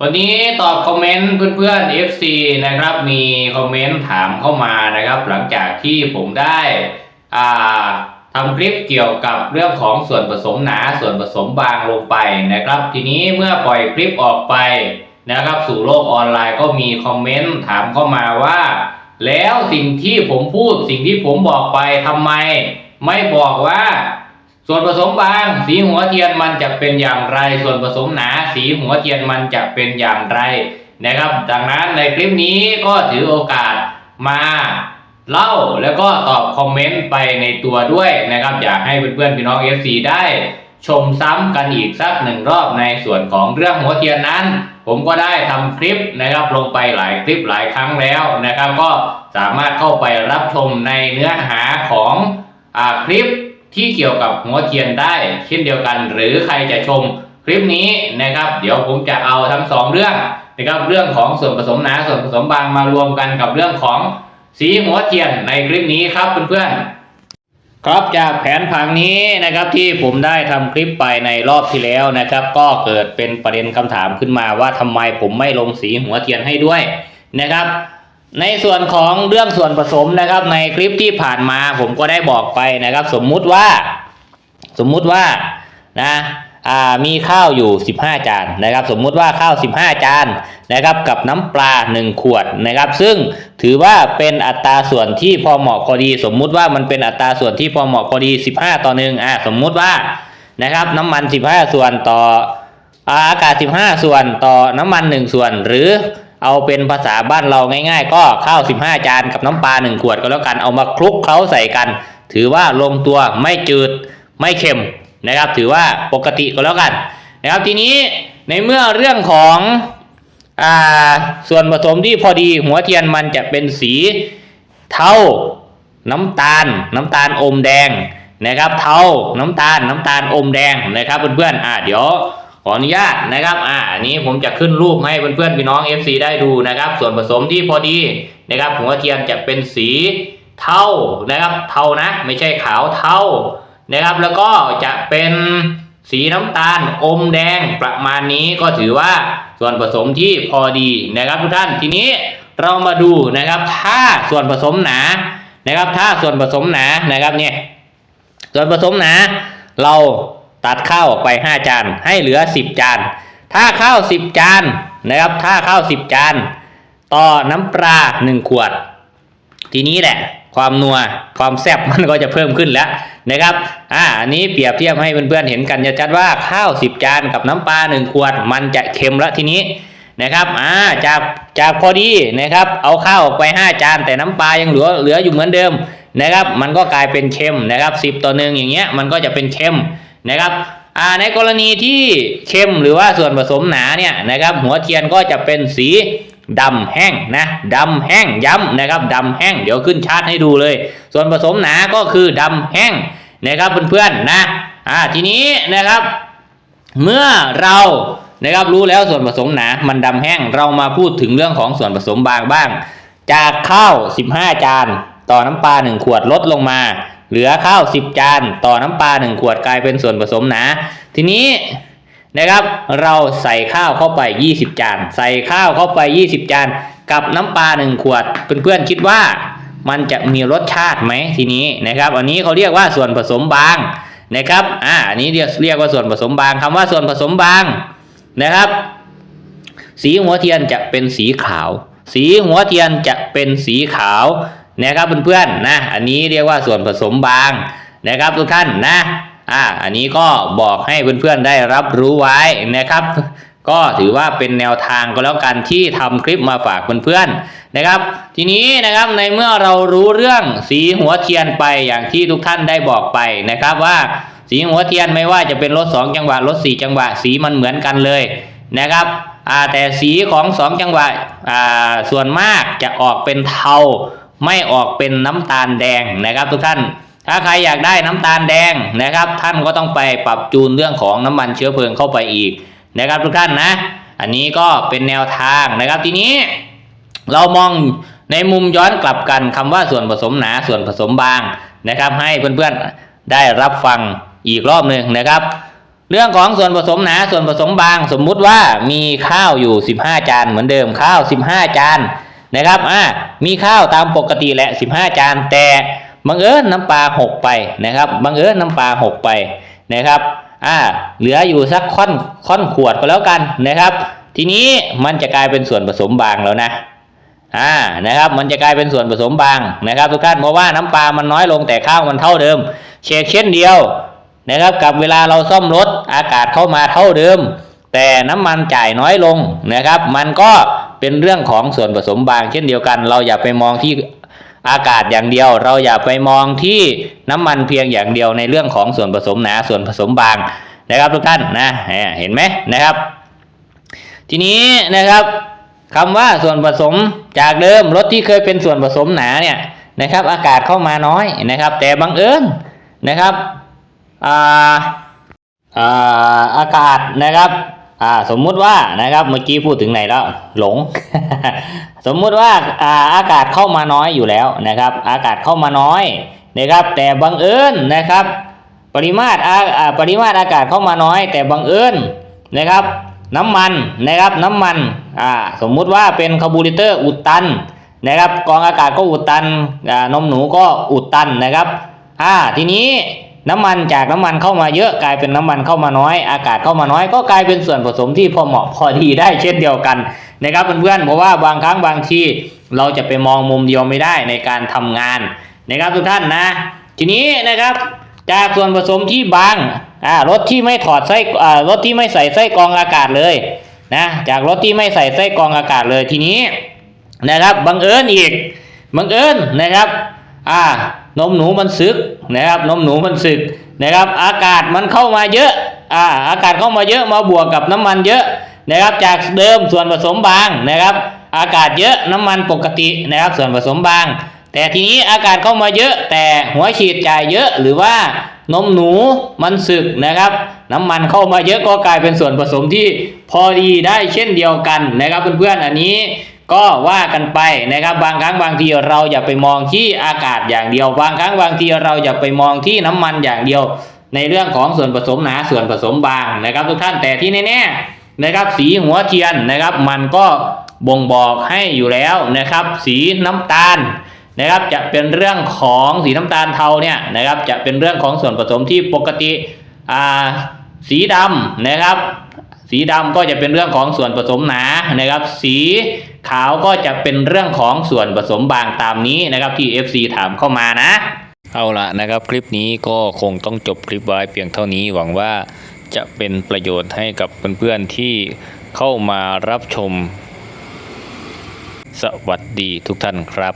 วันนี้ตอบคอมเมนต์เพื่อนๆ FC นะครับ มีคอมเมนต์ถามเข้ามานะครับ หลังจากที่ผมได้อ่าทำคลิปเกี่ยวกับเรื่องของส่วนผสมหนาส่วนผสมบางลงไปนะครับ ทีนี้เมื่อปล่อยคลิปออกไปนะครับ สู่โลกออนไลน์ก็มีคอมเมนต์ถามเข้ามาว่า แล้วสิ่งที่ผมพูดสิ่งที่ผมบอกไปทำไม ไม่บอกว่า ส่วนผสมบาง สีหัวเทียนมันจะเป็นอย่างไร ส่วนผสมหนา สีหัวเทียนมันจะเป็นอย่างไรนะครับดังนั้นในคลิปนี้ก็ถือโอกาสมาเล่าแล้วก็ตอบคอมเมนต์ไปในตัวด้วยนะครับ อยากให้เพื่อนๆพี่น้อง FC ได้ชมซ้ำกันอีกสักหนึ่งรอบในส่วนของเรื่องหัวเทียนนั้น ผมก็ได้ทำคลิปนะครับลงไปหลายคลิปหลายครั้งแล้วนะครับ ก็สามารถเข้าไปรับชมในเนื้อหาของอคลิป ที่เกี่ยวกับหัวเทียนได้เช่นเดียวกัน หรือใครจะชมคลิปนี้นะครับ เดี๋ยวผมจะเอาทั้งสองเรื่องนะครับเรื่องของส่วนผสมหนาส่วนผสมบางมารวมกันกับเรื่องของสีหัวเทียนในคลิปนี้ครับเพื่อนๆครับจากแผนผังนี้นะครับที่ผมได้ทำคลิปไปในรอบที่แล้วนะครับ ก็เกิดเป็นประเด็นคำถามขึ้นมาว่าทำไมผมไม่ลงสีหัวเทียนให้ด้วยนะครับ ในส่วนของเรื่องส่วนผสมนะครับ ในคลิปที่ผ่านมาผมก็ได้บอกไปนะครับ สมมุติว่า สมมุติว่านะมีข้าวอยู่ 15 จานนะครับ สมมุติว่าข้าว 15 จานนะครับกับน้ำปลา 1 ขวดนะครับ ซึ่งถือว่าเป็นอัตราส่วนที่พอเหมาะพอดี สมมุติว่ามันเป็นอัตราส่วนที่พอเหมาะพอดี 15 ต่อหนึ่งอ่าสมมุติว่านะครับน้ำมัน 15 ส่วนต่ออาอากาศ 15 ส่วนต่อน้ำมัน 1 ส่วนหรือ เอาเป็นภาษาบ้านเราง่าย ๆ ก็ข้าว 15 จานกับน้ำปลา1ขวดก็แล้วกันเอามาคลุกเคล้าใส่กัน ถือว่าลงตัวไม่จืดไม่เค็มนะครับ ถือว่าปกติก็แล้วกันนะครับทีนี้ในเมื่อเรื่องของอ่าส่วนผสมที่พอดีหัวเทียนมันจะเป็นสีเทาน้ำตาล น้ำตาลอมแดงนะครับ เทาน้ำตาลน้ำตาลอมแดงนะครับเพื่อนๆอ่าเดี๋ยว ออนุญาตนะครับอ่าอันนี้ผมจะขึ้นรูปให้เพื่อนๆพี่น้อง FC ได้ดูนะครับ ส่วนผสมที่พอดีนะครับหัวเทียนจะเป็นสีเทานะครับเทานะ ไม่ใช่ขาวเทานะครับแล้วก็จะเป็นสีน้ำตาลอมแดงประมาณนี้ก็ถือว่าส่วนผสมที่พอดีนะครับทุกท่านทีนี้เรามาดูนะครับถ้าส่วนผสมหนานะครับ ถ้าส่วนผสมหนานะครับเนี่ยส่วนผสมหนาเรา ตัดข้าวออกไป 5 จาน ให้เหลือ 10 จาน ถ้าข้าว 10 จานนะครับ ถ้าข้าว 10 จาน ต่อน้ำปลา1 ขวด ทีนี้แหละ ความนัวความแซ่บมันก็จะเพิ่มขึ้นแล้วนะครับ อ่า อันนี้เปรียบเทียบให้เพื่อนๆเห็นกันชัดว่าข้าว 10 จานกับน้ำปลา1ขวด มันจะเค็มแล้วทีนี้นะครับ อ่า จาก จากพอดีนะครับ เอาข้าวออกไป 5 จาน แต่น้ำปลายังเหลือ เหลืออยู่เหมือนเดิมนะครับ มันก็กลายเป็นเค็มนะครับ 10 ต่อหนึ่งอย่างเงี้ย มันก็จะเป็นเค็ม นะครับในกรณีที่เค็มหรือว่าส่วนผสมหนาเนี่ยนะครับ หัวเทียนก็จะเป็นสีดำแห้งนะดำแห้งย้ำนะครับดำแห้งเดี๋ยวขึ้นชาร์ตให้ดูเลย ส่วนผสมหนาก็คือดำแห้งนะครับเพื่อนๆนะอ่าทีนี้นะครับ เมื่อเรานะครับรู้แล้วส่วนผสมหนา มันดำแห้งเรามาพูดถึงเรื่องของส่วนผสมบางบ้าง จากข้าว 15 จาน ต่อน้ำปลา 1 ขวดลดลงมา เหลือข้าว 10 จาน ต่อน้ำปลา 1 ขวดกลายเป็นส่วนผสมนาทีนี้นะครับ เราใส่ข้าวเข้าไป 20 จาน ใส่ข้าวเข้าไป 20 จาน กับน้ำปลา 1 ขวด เพื่อนๆคิดว่ามันจะมีรสชาติไหมทีนี้นะครับ อันนี้เขาเรียกว่าส่วนผสมบางนะครับ อ่า อันนี้เรียกเรียกว่าส่วนผสมบางคำว่าส่วนผสมบางนะครับ สีหัวเทียนจะเป็นสีขาว สีหัวเทียนจะเป็นสีขาว นะครับเพื่อนๆนะอันนี้เรียกว่าส่วนผสมบางนะครับทุกท่านนะอ่าอันนี้ก็บอกให้เพื่อนๆได้รับรู้ไว้นะครับ ก็ถือว่าเป็นแนวทางก็แล้วกันที่ทำคลิปมาฝากเพื่อนๆนะครับ ทีนี้นะครับในเมื่อเรารู้เรื่องสีหัวเทียนไปอย่างที่ทุกท่านได้บอกไปนะครับว่าสีหัวเทียนไม่ว่าจะเป็นรถสองจังหวะรถสี่จังหวะสีมันเหมือนกันเลยนะครับอ่าแต่สีของสองจังหวะอ่าส่วนมากจะออกเป็นเทา ไม่ออกเป็นน้ำตาลแดงนะครับ ทุกท่าน ถ้าใครอยากได้น้ำตาลแดงนะครับ ท่านก็ต้องไปปรับจูนเรื่องของน้ำมันเชื้อเพลิงเข้าไปอีกนะครับ ทุกท่านนะ อันนี้ก็เป็นแนวทางนะครับทีนี้ เรามองในมุมย้อนกลับกันคำว่าส่วนผสมหนาส่วนผสมบางนะครับ ให้เพื่อนๆได้รับฟังอีกรอบหนึ่งนะครับ เรื่องของส่วนผสมหนาส่วนผสมบาง สมมุติว่ามีข้าวอยู่ 15 จานเหมือนเดิมข้าว 15 จาน นะครับอ่ามีข้าวตามปกติแหละ 15 จาน แต่บังเอิญน้ำปลาหกไปนะครับบังเอิญน้ำปลาหกไปนะครับอ่าเหลืออยู่สักค่อนค่อนขวดก็แล้วกันนะครับ ทีนี้มันจะกลายเป็นส่วนผสมบางแล้วนะอ่านะครับมันจะกลายเป็นส่วนผสมบางนะครับทุกท่านเพราะว่าน้ำปลามันน้อยลงแต่ข้าวมันเท่าเดิมเชกเช่นเดียวนะครับกับเวลาเราซ่อมรถอากาศเข้ามาเท่าเดิม แต่น้ำมันจ่ายน้อยลงนะครับ มันก็ เป็นเรื่องของส่วนผสมบาง เช่นเดียวกัน เราอย่าไปมองที่อากาศอย่างเดียว เราอย่าไปมองที่น้ำมันเพียงอย่างเดียวในเรื่องของส่วนผสมหนาส่วนผสมบางนะครับทุกท่านนะเห็นไหมนะครับ ทีนี้นะครับคำว่าส่วนผสมจากเดิมรถที่เคยเป็นส่วนผสมหนาเนี่ยนะครับ อากาศเข้ามาน้อยนะครับ แต่บังเอิญนะครับอ่าอ่าอากาศนะครับ อ่าสมมุติว่านะครับเมื่อกี้พูดถึงไหนแล้วหลง สมมุติว่าอ่าอากาศเข้ามาน้อยอยู่แล้วนะครับ อากาศเข้ามาน้อยนะครับ แต่บังเอิญนะครับ ปริมาตรอ่าปริมาตรอากาศเข้ามาน้อย แต่บังเอิญนะครับ น้ำมันนะครับน้ำมันอ่าสมมุติว่าเป็นคาร์บูเรเตอร์อุดตันนะครับกองอากาศก็อุดตันอ่านมหนูก็อุดตันนะครับอ่าทีนี้ น้ำมันจากน้ำมันเข้ามาเยอะกลายเป็นน้ำมันเข้ามาน้อย อากาศเข้ามาน้อย ก็กลายเป็นส่วนผสมที่พอเหมาะพอดีได้เช่นเดียวกันนะครับเพื่อนๆเพราะว่าบางครั้งบางทีเราจะไปมองมุมเดียวไม่ได้ในการทำงานนะครับทุกท่านนะ ทีนี้นะครับจากส่วนผสมที่บางอ่ารถที่ไม่ถอดไส้อ่ารถที่ไม่ใส่ไส้กรองอากาศเลยนะจากรถที่ไม่ใส่ไส้กรองอากาศเลยทีนี้นะครับบังเอิญอีกบังเอิญนะครับอ่า นมหนูมันซึกนะครับนมหนูมันซึกนะครับ อากาศมันเข้ามาเยอะอ่าอากาศเข้ามาเยอะมาบวกกับน้ำมันเยอะนะครับ จากเดิมส่วนผสมบางนะครับ อากาศเยอะน้ำมันปกตินะครับ ส่วนผสมบาง แต่ทีนี้อากาศเข้ามาเยอะ แต่หัวฉีดจ่ายเยอะหรือว่านมหนูมันสึกนะครับ น้ำมันเข้ามาเยอะก็กลายเป็นส่วนผสมที่พอดีได้เช่นเดียวกันนะครับเพื่อนๆอันนี้ ก็ว่ากันไปนะครับบางครั้งบางทีเราอย่าไปมองที่อากาศอย่างเดียว บางครั้งบางทีเราอย่าไปมองที่น้ำมันอย่างเดียว ในเรื่องของส่วนผสมหนาส่วนผสมบางนะครับ ทุกท่านแต่ที่แน่ๆนะครับสีหัวเทียนนะครับ มันก็บ่งบอกให้อยู่แล้วนะครับ สีน้ำตาลนะครับจะเป็นเรื่องของสีน้ำตาลเทาเนี่ยนะครับจะเป็นเรื่องของส่วนผสมที่ปกติอ่าสีดำนะครับ สีดำก็จะเป็นเรื่องของส่วนผสมหนานะครับ สีขาวก็จะเป็นเรื่องของส่วนผสมบางตามนี้นะครับที่ FC ถามเข้ามานะเอาละนะครับ คลิปนี้ก็คงต้องจบคลิปไว้เพียงเท่านี้หวังว่าจะเป็นประโยชน์ให้กับเพื่อนๆที่เข้ามารับชม สวัสดีทุกท่านครับ